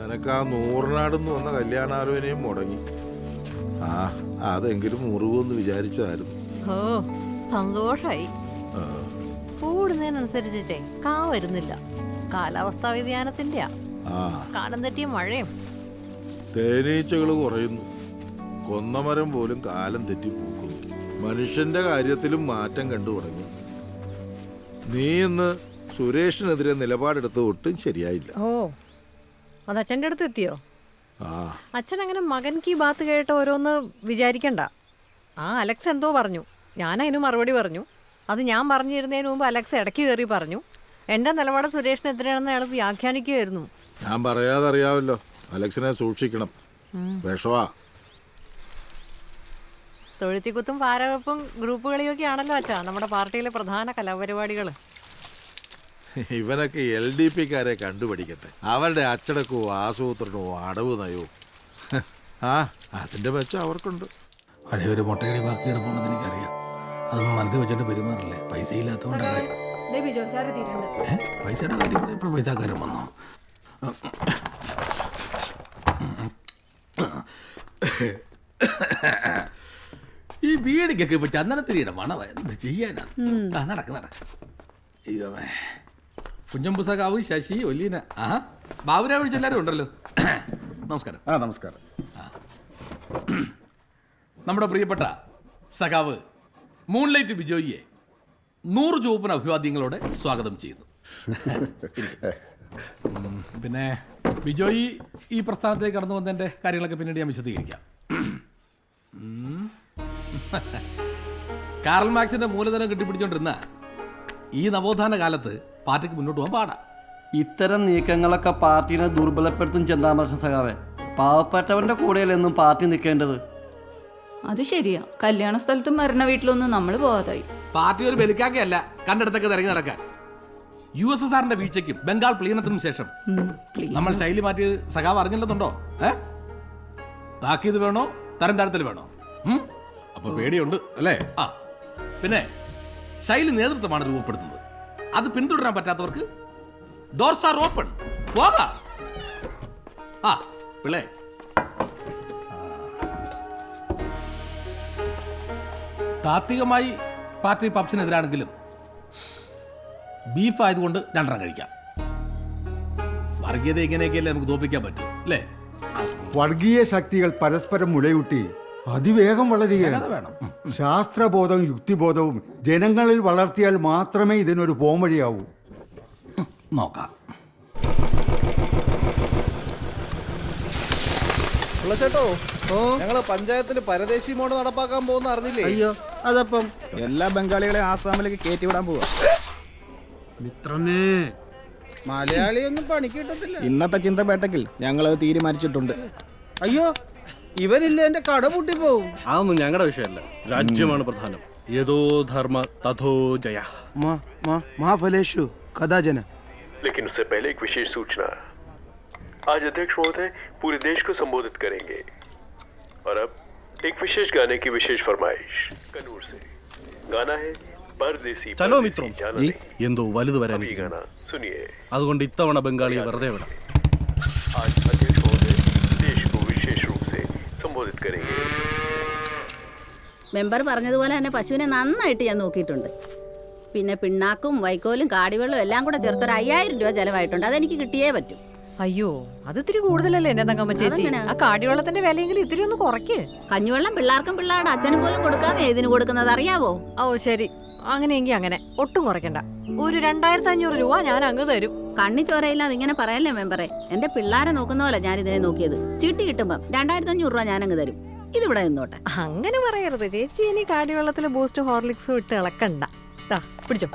നിനക്ക് ആ നൂറിനാടെന്ന് വന്ന കല്യാണാലോചനയും മുടങ്ങി. ആ അതെങ്കിലും മുറിവെന്ന് വിചാരിച്ചതായിരുന്നു. ഓ സന്തോഷായി. കൂടുന്നതിനനുസരിച്ചിട്ടേ കാ വരുന്നില്ല. കാലാവസ്ഥാ വ്യതിയാനത്തിന്റെയാ. ആ. കാലം തെറ്റിയ മഴയും. തേനീച്ചകൾ കുറയുന്നു. കൊന്നമരം പോലും കാലം തെറ്റി പൂക്കുന്നു. മനുഷ്യന്റെ കാര്യത്തിലും മാറ്റം കണ്ടു തുടങ്ങി. നീ ഇന്ന് സുരേഷിനെതിരെ നിലപാടെടുത്ത് ഒട്ടും ശരിയായില്ല. ഓ അത് അച്ഛന്റെ അടുത്ത് എത്തിയോ? അച്ഛൻ അങ്ങനെ മകൻ കീ ബാത്ത് കേട്ട് ഓരോന്ന് വിചാരിക്കണ്ട. ആ അലക്സ് എന്തോ പറഞ്ഞു. ഞാൻ അതിന് മറുപടി പറഞ്ഞു. അത് ഞാൻ പറഞ്ഞിരുന്നതിന് മുമ്പ് അലക്സ് ഇടയ്ക്ക് കയറി പറഞ്ഞു. എന്റെ നിലപാട് സുരേഷിനെതിരെയാണെന്ന് അയാൾ വ്യാഖ്യാനിക്കുകയായിരുന്നു ഞാൻ പറയാതെ അറിയാമല്ലോ അലക്സിനെ സൂക്ഷിക്കണം. വിഷവാ. തൊഴുത്തിക്കുത്തും പാരവെപ്പും ഗ്രൂപ്പുകളിയൊക്കെ ആണല്ലോ അച്ഛാ നമ്മുടെ പാർട്ടിയിലെ പ്രധാന കലാപരിപാടികൾ ഇവനൊക്കെ എൽ ഡി പിക്കാരെ കണ്ടുപിടിക്കട്ടെ. അവരുടെ അച്ചടക്കവും ആസൂത്രണവും അടവ് നയവും. ആ അതിന്റെ മെച്ചം അവർക്കുണ്ട്. പഴയ ഒരു മുട്ടയടി ബാക്കി എടുപ്പുണ്ടെന്ന് എനിക്കറിയാം. അതൊന്നും മനസ്സിൽ വെച്ചിട്ട് പെരുമാറില്ലേ? പൈസ ഇല്ലാത്തതുകൊണ്ടാണ് പൈസയുടെ കാര്യം ഇപ്പോൾ പൈസക്കാരൻ വന്നോ? ഈ വീടിക്കൊക്കെ ഇപ്പൊ ചന്ദനത്തിരിയുടെ മണവ. എന്ത് ചെയ്യാനാ? നടക്ക് നടക്ക്. അയ്യോമേ. കുഞ്ഞമ്പുസകാവ് ശശി ഒല്ലീന. ആ ബാബുരാ വിളിച്ച് എല്ലാവരും ഉണ്ടല്ലോ. നമസ്കാരം. ആ നമസ്കാരം. നമ്മുടെ പ്രിയപ്പെട്ട സഖാവ് മൂൺലൈറ്റ് ബിജോയിയെ നൂറ് ചുവപ്പൻ അഭിവാദ്യങ്ങളോടെ സ്വാഗതം ചെയ്യുന്നു. പിന്നെ ബിജോയി ഈ പ്രസ്ഥാനത്തേക്ക് കടന്നു വന്നതിന്റെ കാര്യങ്ങളൊക്കെ പിന്നീട് ഞാൻ വിശദീകരിക്കാം. കാർൽ മാക്സിന്റെ മൂലധനം കെട്ടിപ്പിടിച്ചോണ്ടിരുന്ന ഈ നവോത്ഥാന കാലത്ത് പാർട്ടിക്ക് മുന്നോട്ട് പോകാൻ പാടാ. ഇത്തരം നീക്കങ്ങളൊക്കെ പാർട്ടിനെ ദുർബലപ്പെടുത്തും ചെന്താമർഷൻ സഖാവെ. പാവപ്പെട്ടവന്റെ കൂടെയല്ലെന്നും പാർട്ടി നിൽക്കേണ്ടത്? അത് ശരിയാ. കല്യാണ സ്ഥലത്തും മരണ വീട്ടിലൊന്നും നമ്മൾ പോവാതായി. പാർട്ടി ഒരു ബലിക്കാക്കയല്ല കണ്ടെടുത്തൊക്കെ തിരഞ്ഞു നടക്കാൻ. യു എസ് എസ് ആറിന്റെ വീഴ്ചയ്ക്കും ബംഗാൾ പ്ലീനത്തിനും ശേഷം. നമ്മൾ ശൈലി മാറ്റി സഖാവ് അറിഞ്ഞില്ലെന്നുണ്ടോ? ഏ? താക്കീത് വേണോ? തരം തരത്തിൽ വേണോ? അപ്പൊ പേടിയുണ്ട് അല്ലേ? ആ. പിന്നെ ശൈലി നേതൃത്വമാണ് രൂപപ്പെടുത്തുന്നത്. അത് പിന്തുടരാൻ പറ്റാത്തവർക്ക് ഡോർസ് ആർ ഓപ്പൺ പോകാം. ആ പിള്ളേ. താത്വികമായി പാർട്ടി പബ്സിനെതിരാണെങ്കിലും ബീഫ് ആയതുകൊണ്ട് രണ്ടെണ്ണം കഴിക്കാം. വർഗീയത ഇങ്ങനെയൊക്കെയല്ലേ നമുക്ക് തോപ്പിക്കാൻ പറ്റും അല്ലേ? വർഗീയ ശക്തികൾ പരസ്പരം മുലയൂട്ടി അതിവേഗം വളരുകയാണ്. വേണം ശാസ്ത്രബോധവും യുക്തിബോധവും ജനങ്ങളിൽ വളർത്തിയാൽ മാത്രമേ ഇതിനൊരു പോംവഴിയാവൂ നോക്കാം. ചേട്ടോ ഞങ്ങൾ പഞ്ചായത്തിൽ പരദേശി മോഡ് നടപ്പാക്കാൻ പോകുന്ന അറിഞ്ഞില്ലേ? അയ്യോ അതപ്പം? എല്ലാ ബംഗാളികളെ ആസാമിലേക്ക് കയറ്റിവിടാൻ പോവാ. മിത്രമേ മലയാളിയൊന്നും പണി കിട്ടത്തില്ല. ഇന്നത്തെ ചിന്തപേട്ടക്കിൽ ഞങ്ങൾ തീരുമാനിച്ചിട്ടുണ്ട്. അയ്യോ ഇവനില്ല എന്റെ കട പൂട്ടിപ്പോവും അതൊന്നും ഞങ്ങളുടെ വിഷയമല്ല രാജ്യമാണ് പ്രധാനം യഥോ ധർമ്മ തഥോ ജയ മഹാഫലേഷു കഥാജന लेकिन उससे पहले एक विशेष सूचना आज अध्यक्ष महोदय पूरे देश को संबोधित करेंगे और अब एक विशेष गाने की विशेष फरमाइश कनूर से गाना है परदेसी ചലോ परदेसी മിത്രം जाना ജി नहीं। എന്തോ വലുത് अब ये വരാനിരിക്കുന്നു गाना सुनिए അതുകൊണ്ട് ഇത്തവണ ബംഗാളിയെ വെറുതെ വിടാം आज अध्यक्ष മെമ്പർ പറഞ്ഞതുപോലെ തന്നെ പശുവിനെ നന്നായിട്ട് ഞാൻ നോക്കിയിട്ടുണ്ട്. പിന്നെ പിണ്ണാക്കും വൈക്കോലും കാടിവെള്ളവും എല്ലാം കൂടെ ചേർത്തൊരു അയ്യായിരം രൂപ ചെലവായിട്ടുണ്ട്. അതെനിക്ക് കിട്ടിയേ പറ്റൂ. അയ്യോ അത് ഇത്തിരി കൂടുതലല്ലേ എന്റെ തങ്കമ്മ ചേച്ചി? ആ കാടിവെള്ളത്തിന്റെ വിലയെങ്കിലും ഇത്തിരി ഒന്ന് കുറയ്ക്ക്. കഞ്ഞിവെള്ളം പിള്ളേർക്കും പിള്ളേരുടെ അച്ഛനും പോലും കൊടുക്കാതെ ഇതിന് കൊടുക്കുന്നത് അറിയാവോ? ഓ ശരി. അങ്ങനെയെങ്കിൽ അങ്ങനെ. ഒട്ടും കുറയ്ക്കണ്ട. ഒരു രണ്ടായിരത്തി അഞ്ഞൂറ് രൂപ ഞാൻ അങ്ങ് തരും. കണ്ണി ചോരയില്ലാതെ ഇങ്ങനെ പറയല്ലേ മെമ്പറെ? എന്റെ പിള്ളേരെ നോക്കുന്ന പോലെ ഞാൻ ഇതിനെ നോക്കിയത്. ചീട്ടി കിട്ടുമ്പം രണ്ടായിരത്തി അഞ്ഞൂറ് രൂപ ഞാൻ അങ്ങ് തരും. ഇതിവിടെ നിന്നോട്ടെ. അങ്ങനെ പറയരുത്. ചേച്ചി ഇനി കാടിവെള്ളത്തിൽ ബൂസ്റ്റ് ഹോർലിക്സ് ഇട്ട് ഇളക്കണ്ട. ദാ, പിടിച്ചോ.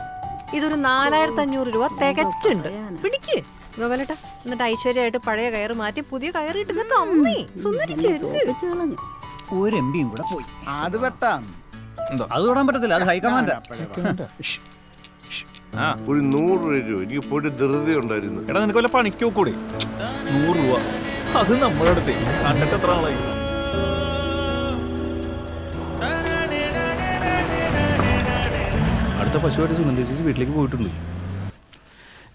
ഇതൊരു നാലായിരത്തി അഞ്ഞൂറ് രൂപ തികച്ചുണ്ട്. പിടിക്ക്. ഗോപാലേട്ടാ എന്നിട്ട് ഐശ്വര്യമായിട്ട് പഴയ കയറ് മാറ്റി പുതിയ കയറിയിട്ട് തന്നേ. സുന്ദരിച്ചു വെച്ച് കളഞ്ഞു. ഒരു എം പിയും കൂടെ പോയി. അത് വെട്ടാം അത് തൊടാൻ പറ്റത്തില്ല അത് ഹൈക്കമാൻഡാ ഒരു നൂറ് രൂപ. എനിക്ക് പോയിട്ട് ധൃതി ഉണ്ടായിരുന്നു. എടാ നിനക്ക് വല്ല പണിക്കോ കൂടി? നൂറ് രൂപ. അത് നമ്മുടെ അടുത്ത്. കണ്ടിട്ട് എത്ര ആളായി? അടുത്ത പശുവായിട്ട് സുനന്ദ ചേച്ചി വീട്ടിലേക്ക് പോയിട്ടുണ്ട്.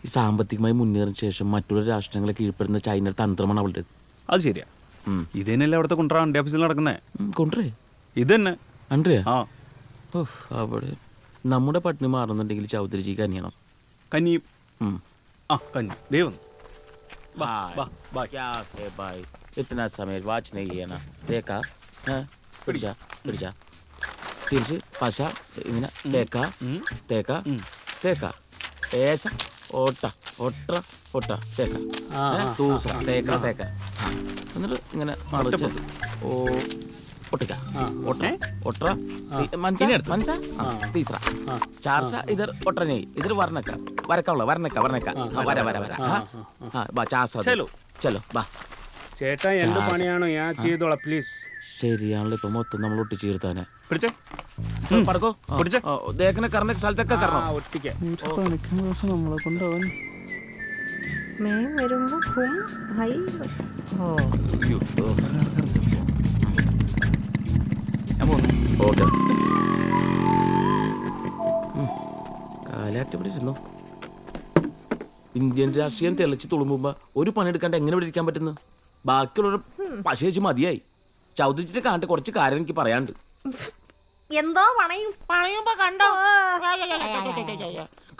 ഈ സാമ്പത്തികമായി മുന്നേറിയ ശേഷം മറ്റുള്ള രാഷ്ട്രങ്ങളെ കീഴ്പ്പെടുന്ന ചൈന തന്ത്രമാണ് അവളുടെ. അത് ശരിയാ. ഇത് അവിടുത്തെ കൊണ്ടറ അണ്ടി ഓഫീസിൽ നടക്കുന്നേ? കൊണ്ടുവരേ. ഇത് തന്നെ അണ്ടിയാ? ആ. അവിടെ നമ്മുടെ പട്ടിണി മാറുന്നുണ്ടെങ്കിൽ ചൗധരിജി കനിയണം. കനിയും. ആ കനി ദൈവം ഇത്ര സമയം? വാച്ച് നെയ്യണ രേഖ പിടിച്ചാ പിടിച്ചാ. തിരിച്ച് പശ ഇങ്ങനെ തേക്ക തേക്ക തേക്ക. ഏശ ഓട്ട ഒട്ട ഒട്ട തേക്ക. തൂസ തേക്ക തേക്ക. എന്നിട്ട് ഇങ്ങനെ മറിച്ച് ഓ ഒട്ടിക്ക. ഒട്ട ഒട്ട മൻസ മനസ്സാ തീസ്ര. ചാർസ ഇതർ ഒട്ടനെ ഇതർ വർണക്ക. വരക്കുള്ള വർണക്ക വർണക്ക. വര വര വര ആ. ചാർസ ചലോ. ചലോ ബാ ചേട്ടാ എന്ത് പണിയാണോ? ഞാൻ ചെയ്തോളാം പ്ലീസ് ശരിയാണല്ലോ ഇപ്പൊ മൊത്തം നമ്മൾ ഒട്ടിച്ചു തീർത്താനെ. പിടിച്ചേ? പറക്കോ? പിടിച്ചേ. ദേഹനെ കറന്ന സ്ഥലത്തൊക്കെ കറണം ഒട്ടിക്കാം. നമ്മളെ കൊണ്ടുപോകാൻ. മേ വരുമ്പോ ഹും ഹൈ. ഓ. ഞാൻ പോകുന്നു ഓക്കെ. കാലാട്ട് ഇവിടെ ഇരുന്നു ഇന്ത്യൻ രാഷ്ട്രീയം തെളിച്ച് തുളുമ്പുമ്പോ ഒരു പണിയെടുക്കാണ്ട് എങ്ങനെ ഇവിടെ ഇരിക്കാൻ പറ്റുന്നു? ബാക്കിയുള്ളവർ പശേച്ച് മതിയായി. ചൗദിച്ചിട്ട് കണ്ടിട്ട് കുറച്ച് കാര്യം എനിക്ക് പറയാണ്ട് എന്തോ പണയും. പണയുമ്പോ കണ്ടോ?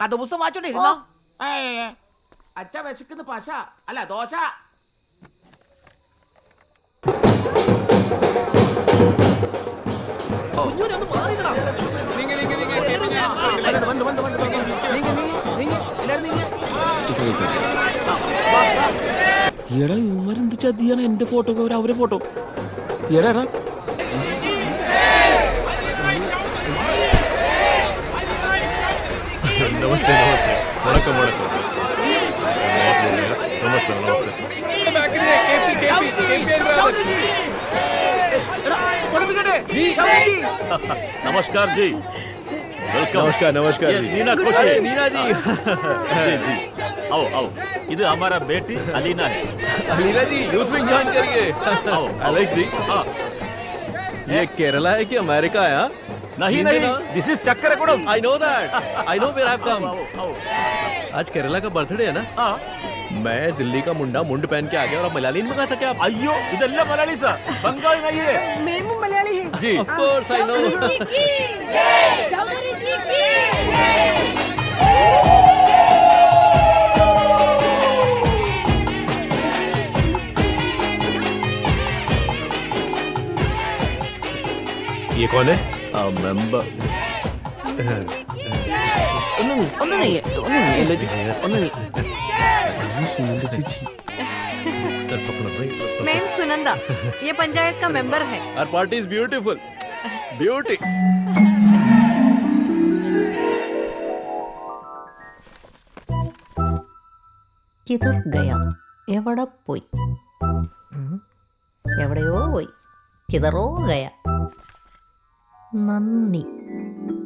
കഥപുസ്തകം വായിച്ചോണ്ടിരുന്നോ അച്ഛ വിശക്കുന്ന പശ. അല്ല ദോശ. വണ്ട്, എടാ ഇവന്മാരെന്ത് ചതിയാണ് എന്റെ ഫോട്ടോ അവരെ ഫോട്ടോ എടാ എടാ नमस्ते नमस्ते वणकम वणकम नमस्ते नमस्ते എടാ, പഠിപ്പിക്കട്ടെ ചൗധരിജി. नमस्कार जी വെൽക്കം नमस्कार नमस्कार जी नीना खुश है नीना जी जी जी आओ आओ इधर हमारा बेटी अलीना है अलीना जी यूथ में ज्वाइन करिए आओ अलेक्स जी हाँ ये केरला है कि अमेरिका है हाँ? नहीं नहीं। This is Chakkarakudam I know that I know where I come आज केरला का बर्थडे है ना? हाँ। मैं दिल्ली का मुंडा मुंड पहन के आ गया और अब मलयाली नहीं मंगा सके आप? अयो इधर मलयाली सर बंगाल नहीं है। मैं मलयाली हूँ। जी। ऑफ़ कोर्स आई नो ये कौन है मेंबर ഒന്ന് നീ ഒന്ന് നീ ഒന്ന് നീ എല്ലോ ചി- ഒന്ന് നീ मेम सुनंदा ये पंचायत का मेंबर है Our party is beautiful. Beauty. കിതർ Gaya എവിടെ പോയി ഉം. എവിടെയോ പോയി കിതറോ ഗയ നന്ദി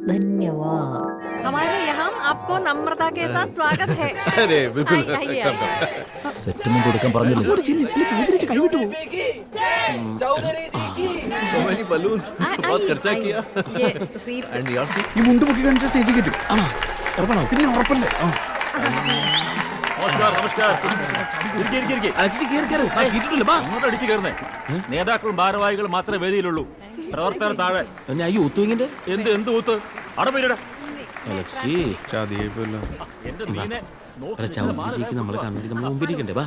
ധന്യവാദ് हमारे यहाँ आपको नम्रता के साथ स्वागत है अरे बिल्कुल आइए, आइए, आइए। സെറ്റിൽമെന്റ് കൊടുക്കാൻ പറഞ്ഞില്ലേ So many balloons. आ- बहुत आइए, खर्चा आइए। किया. ये सीट And your seat? ഈ മുണ്ട് പൊക്കി കാണിച്ച സ്റ്റേജിൽ കയറ്റും ഉറപ്പാണോ പിന്നെ ഉറപ്പല്ലേ ആ അടിച്ചു കയറുന്നേ. നേതാക്കളും ഭാരവാഹികളും മാത്രമേ വേദിയിലുള്ളൂ. പ്രവർത്തകർ താഴെ. യൂത്ത് എന്ത് എന്ത് ഊത്ത് അവിടെ പോയിടാ എന്റെ നമ്മളെ കണ്ടിട്ട് നമ്മൾ മുമ്പിരിക്കണ്ടേ വാ.